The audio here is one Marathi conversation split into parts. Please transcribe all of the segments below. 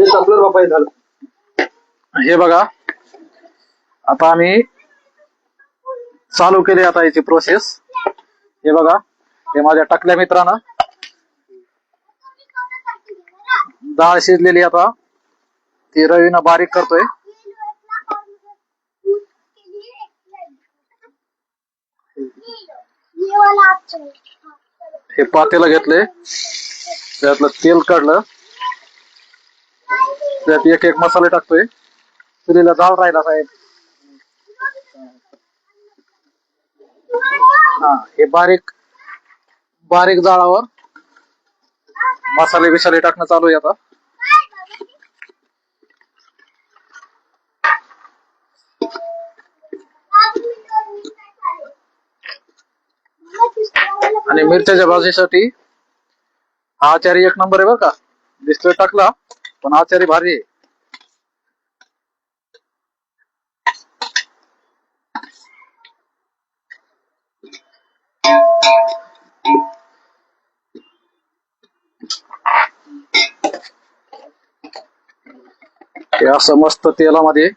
हे संपलं बाबा हे झालं. हे बघा. आता आम्ही चालू केली आता याची प्रोसेस हे बघा. हे माझ्या टाकल्या मित्रानं. डाळ शिजलेली आता. ती रवीनं बारीक करतोय. हे पातेला घेतले त्यातलं तेल काढलं. त्यात एक एक मसाले टाकतोय. चुलीला जाळ राहिला साहेब. हा हे बारीक बारीक जाळावर मसाले बिसाले टाकणं चालू आहे आता. आणि मिरच्याच्या भाजीसाठी हा आचारी एक नंबर आहे बरं का. डिस्प्ले टाकला. पण आचारी भारी आहे. असं मस्त तेलामध्ये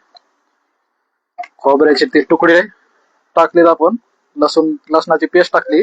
खोबऱ्याचे ते तुकडे टाकलेत आपण. लसूण लसणाची पेस्ट टाकली.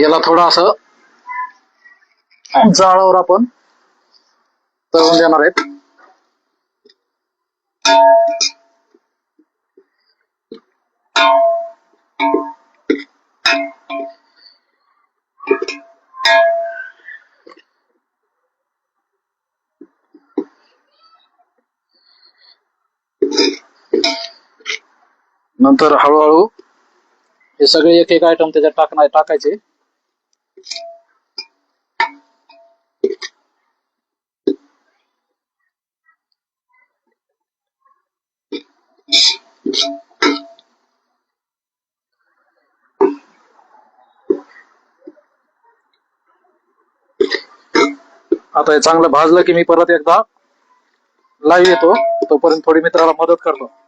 याला थोडं असं जाळावर आपण तळून देणार आहेत. नंतर हळूहळू हे सगळे एक एक आयटम त्याच्यात टाकणार टाकायचे. आता हे चांगलं भाजलं की मी परत एकदा लाईव्ह येतो. तोपर्यंत थोडी मित्राला मदत करतो.